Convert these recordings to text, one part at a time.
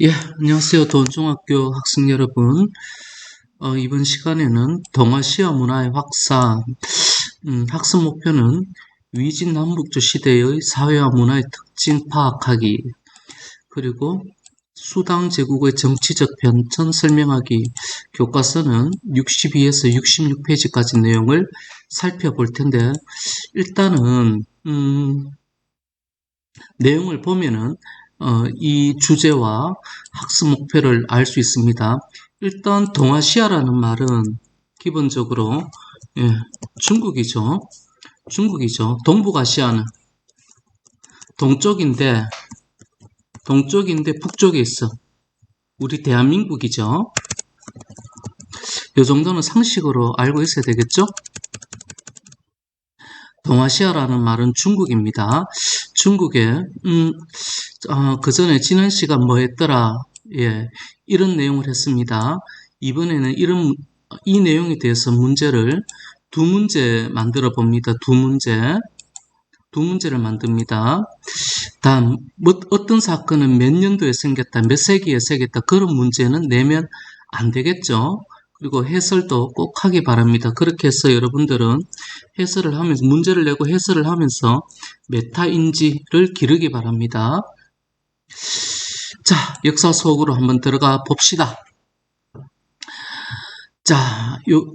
예, 안녕하세요. 도원중학교 학생 여러분. 어, 이번 시간에는 동아시아 문화의 확산, 음, 학습 목표는 위진 남북조 시대의 사회와 문화의 특징 파악하기, 그리고 수당 제국의 정치적 변천 설명하기 교과서는 62에서 66페이지까지 내용을 살펴볼 텐데, 일단은, 음, 내용을 보면은 어, 이 주제와 학습 목표를 알 수 있습니다. 일단 동아시아라는 말은 기본적으로 예, 중국이죠. 중국이죠. 동북아시아는 동쪽인데 동쪽인데 북쪽에 있어. 우리 대한민국이죠. 이 정도는 상식으로 알고 있어야 되겠죠? 동아시아라는 말은 중국입니다. 중국에 음, 어, 그 전에 지난 시간 뭐 했더라? 예, 이런 내용을 했습니다. 이번에는 이런 이 내용에 대해서 문제를 두 문제 만들어 봅니다. 두 문제. 두 문제를 만듭니다. 다음, 뭐, 어떤 사건은 몇 년도에 생겼다, 몇 세기에 생겼다, 그런 문제는 내면 안 되겠죠. 그리고 해설도 꼭 하기 바랍니다. 그렇게 해서 여러분들은 해설을 하면서, 문제를 내고 해설을 하면서 메타인지를 기르기 바랍니다. 자, 역사 속으로 한번 들어가 봅시다. 자, 요,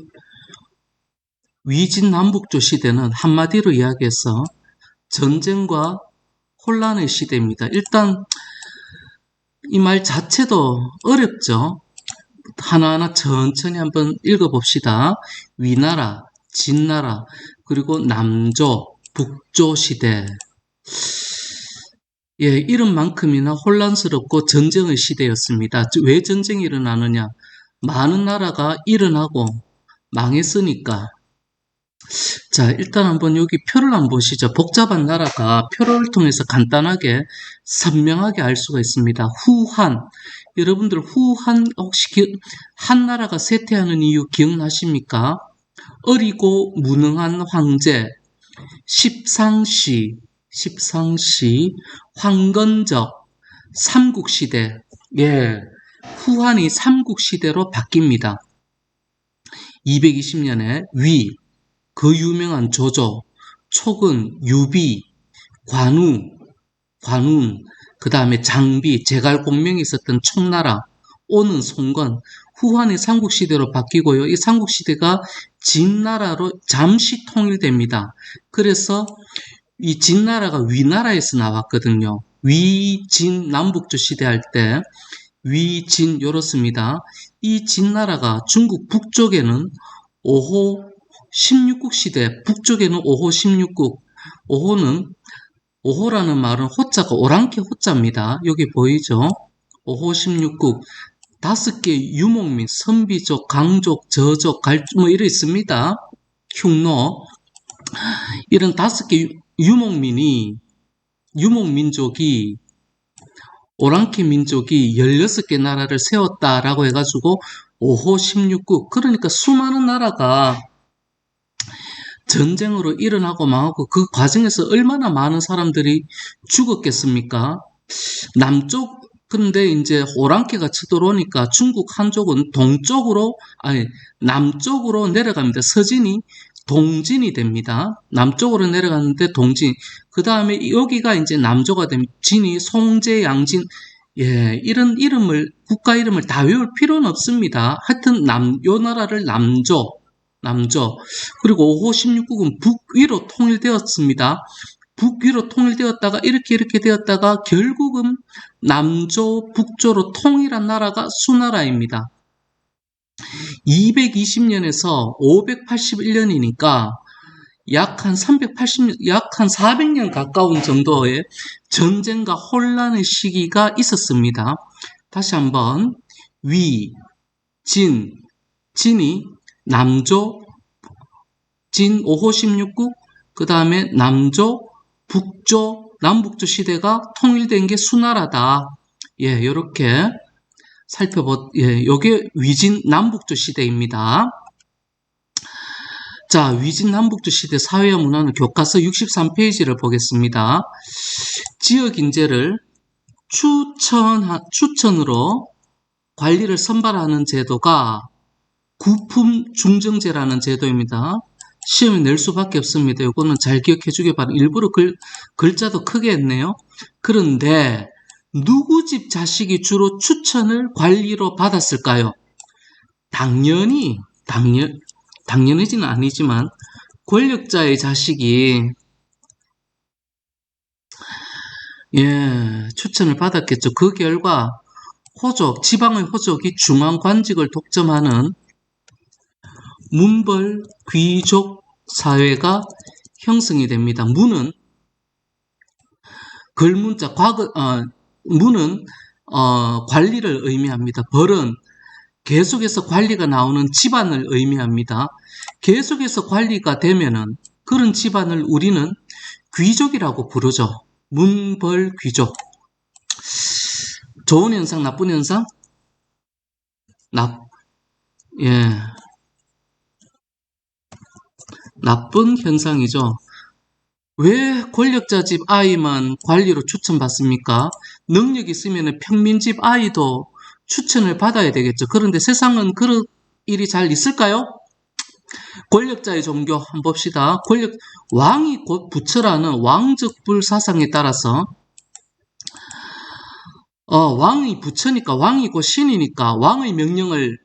위진 남북조 시대는 한마디로 이야기해서 전쟁과 혼란의 시대입니다. 일단 이 말 자체도 어렵죠. 하나하나 천천히 한번 읽어봅시다. 위나라, 진나라, 그리고 남조, 북조 시대. 예, 이름만큼이나 혼란스럽고 전쟁의 시대였습니다. 왜 전쟁이 일어나느냐? 많은 나라가 일어나고 망했으니까. 자, 일단 한번 여기 표를 한번 보시죠. 복잡한 나라가 표를 통해서 간단하게 선명하게 알 수가 있습니다. 후한. 여러분들 후한 혹시 기, 한 나라가 쇠퇴하는 이유 기억나십니까? 어리고 무능한 황제, 십상시, 십상시, 황건적, 삼국시대, 예, 후한이 삼국시대로 바뀝니다. 220년에 위, 그 유명한 조조, 촉은, 유비, 관우, 관운, 그 다음에 장비, 제갈 공명이 있었던 총나라, 오는 송건, 후한의 삼국시대로 바뀌고요. 이 삼국시대가 진나라로 잠시 통일됩니다. 그래서 이 진나라가 위나라에서 나왔거든요. 위 진 남북조 시대 할 때 위 진 요렇습니다. 이 진나라가 중국 북쪽에는 5호 16국 시대 북쪽에는 5호 16국 5호는 5호라는 말은 호자가 오랑캐 호자입니다. 여기 보이죠? 5호 16국 다섯 개 유목민, 선비족, 강족, 저족, 갈뭐 이래 있습니다. 흉노 이런 다섯 개 유목민이 유목민족이 오랑캐 민족이 16개 나라를 세웠다라고 해가지고 5호 16국 그러니까 수많은 나라가 전쟁으로 일어나고 망하고 그 과정에서 얼마나 많은 사람들이 죽었겠습니까? 남쪽 근데 이제 오랑캐가 쳐들어오니까 중국 한족은 동쪽으로 아니 남쪽으로 내려갑니다. 서진이 동진이 됩니다. 남쪽으로 내려갔는데 동진. 그 다음에 여기가 이제 남조가 됩니다. 진이 송제, 양진. 예, 이런 이름을, 국가 이름을 다 외울 필요는 없습니다. 하여튼 남, 요 나라를 남조, 남조. 그리고 5호 16국은 북위로 통일되었습니다. 북위로 통일되었다가 이렇게 이렇게 되었다가 결국은 남조, 북조로 통일한 나라가 수나라입니다. 220년에서 581년이니까 약 한 380년, 약한 400년 가까운 정도의 전쟁과 혼란의 시기가 있었습니다. 다시 한번 위, 진, 진이 남조, 진 5호 16국, 그 다음에 남조, 북조, 남북조 시대가 통일된 게 수나라다. 예, 이렇게 살펴보, 예, 요게 위진 남북조 시대입니다. 자, 위진 남북조 시대 사회와 문화는 교과서 63페이지를 보겠습니다. 지역 인재를 추천, 추천으로 관리를 선발하는 제도가 구품 중정제라는 제도입니다. 시험에 낼 수밖에 없습니다. 이거는 잘 기억해 주길 바랍니다. 일부러 글, 글자도 크게 했네요. 그런데 누구 집 자식이 주로 추천을 관리로 받았을까요? 당연히, 당연, 당연히지는 아니지만 권력자의 자식이 예, 추천을 받았겠죠. 그 결과 호족, 지방의 호족이 중앙 관직을 독점하는 문벌 귀족 사회가 형성이 됩니다. 문은 글문자 과거 어, 문은 어, 관리를 의미합니다. 벌은 계속해서 관리가 나오는 집안을 의미합니다. 계속해서 관리가 되면은 그런 집안을 우리는 귀족이라고 부르죠. 문벌 귀족. 좋은 현상, 나쁜 현상? 나, 예. 나쁜 현상이죠. 왜 권력자 집 아이만 관리로 추천받습니까? 능력 있으면 평민 집 아이도 추천을 받아야 되겠죠. 그런데 세상은 그런 일이 잘 있을까요? 권력자의 종교 한번 봅시다. 권력 왕이 곧 부처라는 왕적불 사상에 따라서 어, 왕이 부처니까 왕이 곧 신이니까 왕의 명령을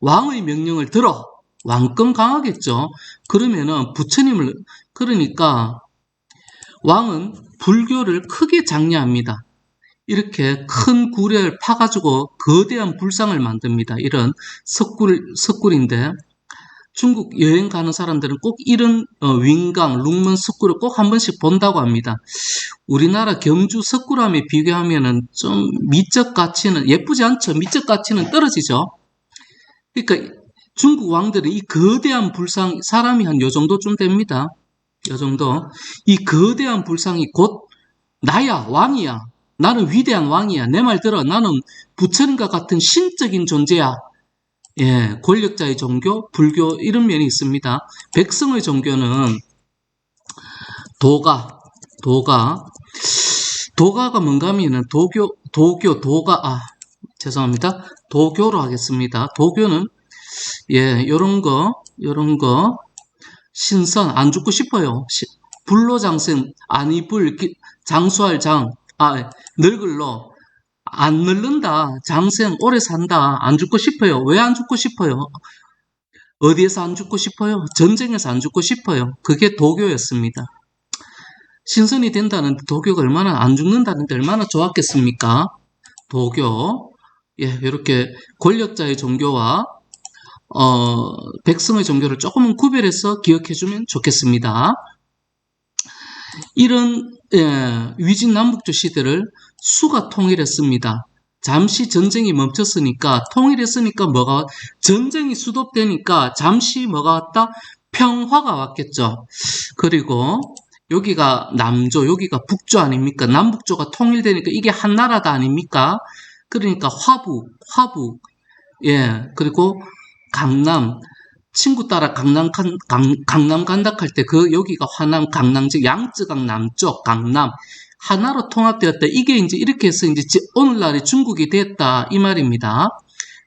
왕의 명령을 들어 왕권 강하겠죠. 그러면은 부처님을 그러니까 왕은 불교를 크게 장려합니다. 이렇게 큰 구례를 파가지고 거대한 불상을 만듭니다. 이런 석굴, 석굴인데 중국 여행 가는 사람들은 꼭 이런 어, 윙강, 룽먼 석굴을 꼭 한 번씩 본다고 합니다. 우리나라 경주 석굴암에 비교하면은 좀 미적 가치는 예쁘지 않죠. 미적 가치는 떨어지죠. 그러니까 중국 왕들은 이 거대한 불상 사람이 한 요 정도쯤 됩니다. 요 정도. 이 거대한 불상이 곧 나야 왕이야. 나는 위대한 왕이야. 내 말 들어. 나는 부처님과 같은 신적인 존재야. 예, 권력자의 종교, 불교 이런 면이 있습니다. 백성의 종교는 도가, 도가, 도가가 뭔가 하면은 도교, 도교, 도가, 아, 죄송합니다. 도교로 하겠습니다. 도교는 예, 요런 거, 요런 거 신선 안 죽고 싶어요. 불로장생 아니불 장수할 장, 아, 늙을로 안 늙는다. 장생 오래 산다. 안 죽고 싶어요. 왜 안 죽고 싶어요? 어디에서 안 죽고 싶어요? 전쟁에서 안 죽고 싶어요. 그게 도교였습니다. 신선이 된다는 도교가 얼마나 안 죽는다는데 얼마나 좋았겠습니까? 도교. 예, 이렇게 권력자의 종교와 어, 백성의 종교를 조금은 구별해서 기억해주면 좋겠습니다. 이런 예, 위진 남북조 시대를 수가 통일했습니다. 잠시 전쟁이 멈췄으니까 통일했으니까 뭐가 전쟁이 수도되니까 잠시 뭐가 왔다 평화가 왔겠죠. 그리고 여기가 남조, 여기가 북조 아닙니까? 남북조가 통일되니까 이게 한 나라다 아닙니까? 그러니까 화북, 화북, 예, 그리고 강남, 친구 따라 강남, 강, 강남 간다 할 때 그 여기가 화남, 강남, 즉 양쯔강 남쪽, 강남, 하나로 통합되었다. 이게 이제 이렇게 해서 이제 오늘날의 중국이 됐다. 이 말입니다.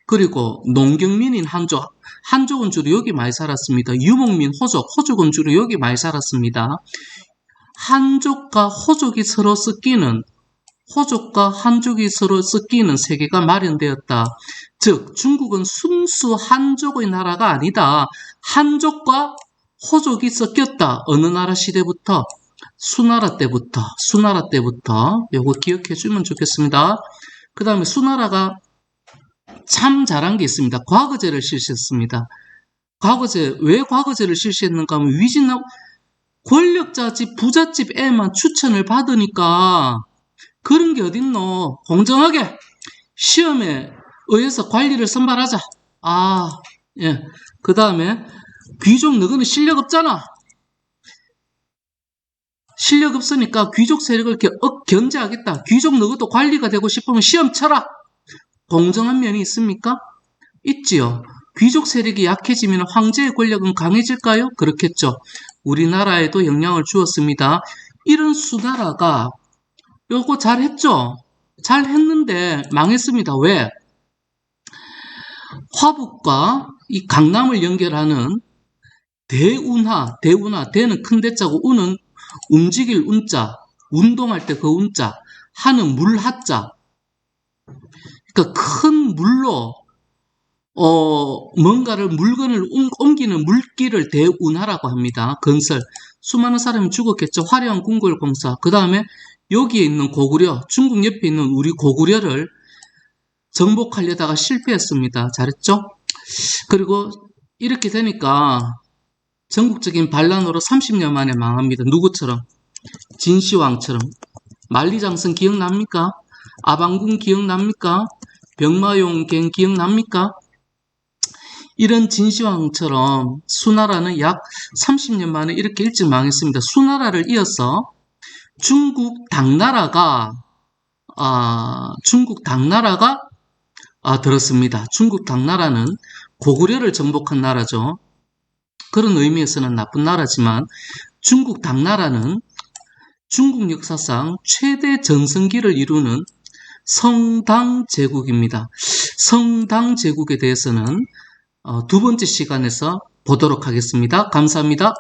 그리고 농경민인 한족, 한족은 주로 여기 많이 살았습니다. 유목민 호족, 호족은 주로 여기 많이 살았습니다. 한족과 호족이 서로 섞이는 호족과 한족이 서로 섞이는 세계가 마련되었다. 즉 중국은 순수 한족의 나라가 아니다. 한족과 호족이 섞였다. 어느 나라 시대부터? 수나라 때부터, 수나라 때부터 요거 기억해 주면 좋겠습니다. 그 다음에 수나라가 참 잘한 게 있습니다. 과거제를 실시했습니다. 과거제, 왜 과거제를 실시했는가 하면 위진나 권력자 집, 부잣집 애만 추천을 받으니까 그런 게 어딨노? 공정하게 시험에 의해서 관리를 선발하자. 아, 예. 그 다음에 귀족 너희는 실력 없잖아. 실력 없으니까 귀족 세력을 견제하겠다. 귀족 너희도 관리가 되고 싶으면 시험 쳐라. 공정한 면이 있습니까? 있지요. 귀족 세력이 약해지면 황제의 권력은 강해질까요? 그렇겠죠. 우리나라에도 영향을 주었습니다. 이런 수나라가 요거 잘했죠? 잘 했는데 망했습니다. 왜? 화북과 이 강남을 연결하는 대운하, 대운하, 대는 큰 대자고 운은 움직일 운자, 운동할 때 그 운자, 하는 물하자. 그러니까 큰 물로 어, 뭔가를 물건을 옮- 옮기는 물길을 대운하라고 합니다. 건설. 수많은 사람이 죽었겠죠. 화려한 궁궐 공사. 그 다음에 여기에 있는 고구려, 중국 옆에 있는 우리 고구려를 정복하려다가 실패했습니다. 잘했죠? 그리고 이렇게 되니까 전국적인 반란으로 30년 만에 망합니다. 누구처럼? 진시황처럼. 만리장성 기억납니까? 아방궁 기억납니까? 병마용갱 기억납니까? 이런 진시황처럼 수나라는 약 30년 만에 이렇게 일찍 망했습니다. 수나라를 이어서 중국 당나라가 아, 중국 당나라가 아, 들었습니다. 중국 당나라는 고구려를 정복한 나라죠. 그런 의미에서는 나쁜 나라지만 중국 당나라는 중국 역사상 최대 전성기를 이루는 성당 제국입니다. 성당 제국에 대해서는 어, 두 번째 시간에서 보도록 하겠습니다. 감사합니다.